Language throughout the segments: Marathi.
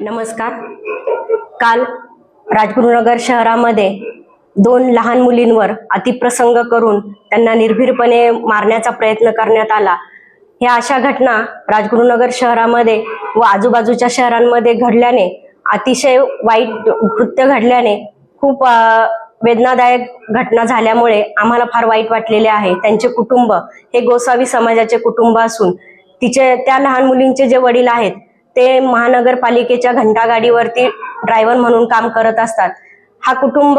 नमस्कार. काल राजगुरुनगर शहरामध्ये दोन लहान मुलींवर अतिप्रसंग करून त्यांना निर्भीरपणे मारण्याचा प्रयत्न करण्यात आला. ह्या अशा घटना राजगुरुनगर शहरामध्ये व आजूबाजूच्या शहरांमध्ये घडल्याने अतिशय वाईट कृत्य घडल्याने खूप वेदनादायक घटना झाल्यामुळे आम्हाला फार वाईट वाटलेले आहे. त्यांचे कुटुंब हे गोसावी समाजाचे कुटुंब असून तिचे त्या लहान मुलींचे जे वडील आहेत ते महानगरपालिकेच्या घंटागाडीवरती ड्रायव्हर म्हणून काम करत असतात. हा कुटुंब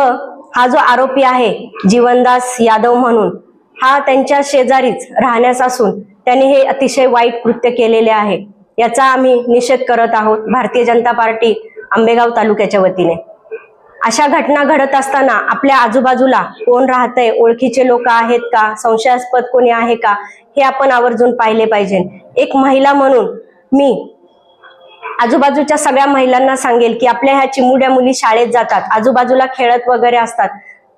हा जो आरोपी आहे जीवनदास यादव म्हणून हा त्यांच्या शेजारीच राहण्यास असून त्यांनी हे अतिशय वाईट कृत्य केलेले आहे. याचा आम्ही निषेध करत आहोत भारतीय जनता पार्टी आंबेगाव तालुक्याच्या वतीने. अशा घटना घडत असताना आपल्या आजूबाजूला कोण राहतंय ओळखीचे लोक आहेत का संशयास्पद कोणी आहे का हे आपण आवर्जून पाहिले पाहिजे. एक महिला म्हणून मी आजूबाजूच्या सगळ्या महिलांना सांगेल की आपल्या ह्या चिमुड्या मुली शाळेत जातात आजूबाजूला खेळत वगैरे असतात.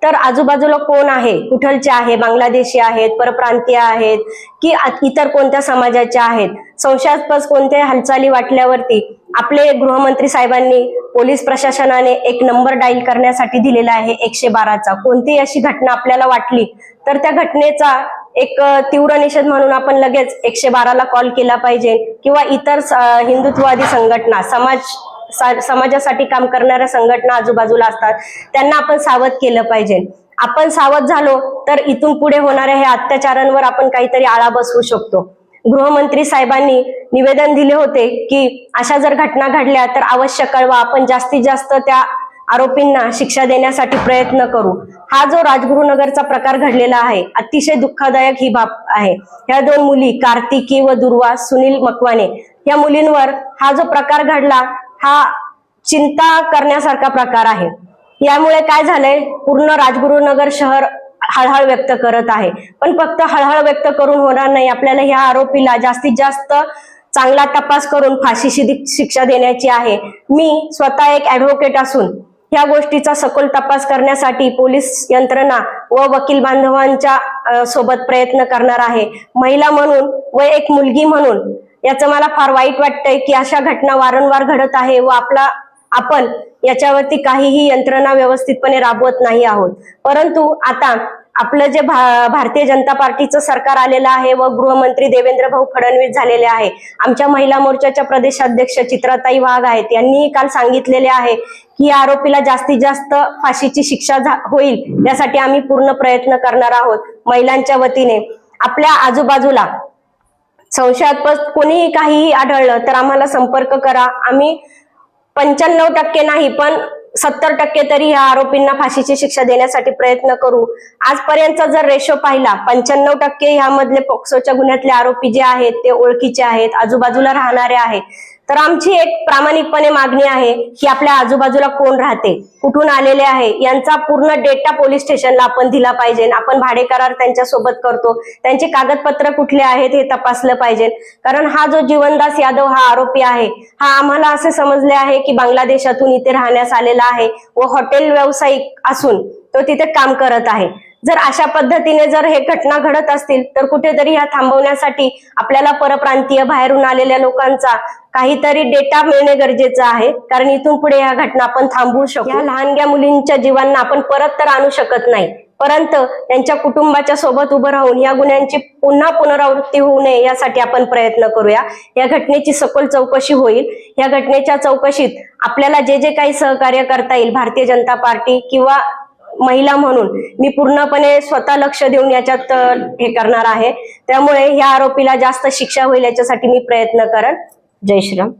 तर आजूबाजूला कोण आहे? कुठलचे आहे? बांगलादेशी आहेत परप्रांतीय आहेत की इतर कोणत्या समाजाच्या आहेत? संशयास्पद कोणत्या हालचाली वाटल्यावरती आपले गृहमंत्री साहेबांनी पोलीस प्रशासनाने एक नंबर डाईल करण्यासाठी दिलेला आहे एकशे बाराचा. कोणतीही अशी घटना आपल्याला वाटली? तर त्या घटनेचा एक तीव्र निषेध म्हणून आपण लगेच एकशे बाराला कॉल केला पाहिजे किंवा इतर हिंदुत्ववादी संघटना समाज समाजासाठी काम करणाऱ्या संघटना आजूबाजूला असतात त्यांना आपण सावध केलं पाहिजे. आपण सावध झालो तर इथून पुढे होणाऱ्या ह्या अत्याचारांवर आपण काहीतरी आळा बसवू शकतो. गृहमंत्री साहेबांनी निवेदन दिले होते की अशा जर घटना घडल्या तर आवश्यक कळवा आपण जास्तीत जास्त त्या आरोपींना शिक्षा देण्यासाठी प्रयत्न करू. हा जो राजगुरुनगरचा प्रकार घडलेला आहे अतिशय दुःखदायक ही बाब आहे. ह्या दोन मुली कार्तिकी व दुर्वा सुनील मकवाने या मुलींवर हा जो प्रकार घडला हा चिंता करण्यासारखा प्रकार आहे. यामुळे काय झालंय पूर्ण राजगुरुनगर शहर हळहळ व्यक्त करत आहे. पण फक्त हळहळ व्यक्त करून होणार नाही. आपल्याला ह्या आरोपीला जास्तीत जास्त चांगला तपास करून फाशीची शिक्षा देण्याची आहे. मी स्वतः एक ऍडव्होकेट असून ह्या गोष्टीचा सखोल तपास करण्यासाठी पोलीस यंत्रणा व वकील बांधवांच्या सोबत प्रयत्न करणार आहे. महिला म्हणून व एक मुलगी म्हणून. याचं मला फार वाईट वाटतंय की अशा घटना वारंवार घडत आहे व आपला आपण याच्यावरती काहीही यंत्रणा व्यवस्थितपणे राबवत नाही आहोत. परंतु आता आपलं जे भा- भारतीय जनता पार्टीचं सरकार आलेलं आहे व गृहमंत्री देवेंद्र भाऊ फडणवीस झालेले आहे. आमच्या महिला मोर्चाच्या प्रदेशाध्यक्ष चित्राताई वाघ आहेत. यांनी काल सांगितलेले आहे की या आरोपीला जास्तीत जास्त फाशीची शिक्षा झा- होईल यासाठी आम्ही पूर्ण प्रयत्न करणार आहोत महिलांच्या वतीने. आपल्या आजूबाजूला संशयास्पद कोणीही काहीही आढळलं तर आम्हाला संपर्क करा. आम्ही पंच्याण्णव टक्के नाही पण सत्तर टक्के तरी ह्या आरोपींना फाशीची शिक्षा देण्यासाठी प्रयत्न करू. आजपर्यंतचा जर रेशो पाहिला पंच्याण्णव टक्के ह्यामधले पोक्सोच्या गुन्ह्यातले आरोपी जे आहेत ते ओळखीचे आहेत आजूबाजूला राहणारे आहेत. तर आमची एक प्रामाणिकपणे मागणी आहे की आपल्या आजूबाजूला कोण राहते कुठून आलेले आहे यांचा पूर्ण डेटा पोलीस स्टेशनला आपण दिला पाहिजे. आपण भाडे करार त्यांच्यासोबत करतो. त्यांचे कागदपत्र कुठले आहेत हे तपासलं पाहिजे. कारण हा जो जीवनदास यादव हा आरोपी आहे हा आम्हाला असे समजले आहे की बांगलादेशातून इथे राहण्यास आलेला आहे व हॉटेल व्यावसायिक असून तो तिथे काम करत आहे. जर अशा पद्धतीने जर हे घटना घडत असतील तर कुठेतरी ह्या थांबवण्यासाठी आपल्याला परप्रांतीय बाहेरून आलेल्या लोकांचा काहीतरी डेटा मिळणे गरजेचं आहे. कारण इथून पुढे ह्या घटना आपण थांबवू शकतो या लहानग्या मुलींच्या जीवांना आपण परत तर आणू शकत नाही. परंतु त्यांच्या कुटुंबाच्या सोबत उभं राहून या गुन्ह्यांची पुन्हा पुनरावृत्ती होऊ नये यासाठी आपण प्रयत्न करूया. या घटनेची सखोल चौकशी होईल. या घटनेच्या चौकशीत आपल्याला जे जे काही सहकार्य करता येईल भारतीय जनता पार्टी किंवा महिला म्हणून. मी पूर्णपणे स्वतः लक्ष देऊन याच्यात हे करणार आहे. त्यामुळे ह्या आरोपीला जास्त शिक्षा होईल याच्यासाठी मी प्रयत्न करेन. जय श्रीराम.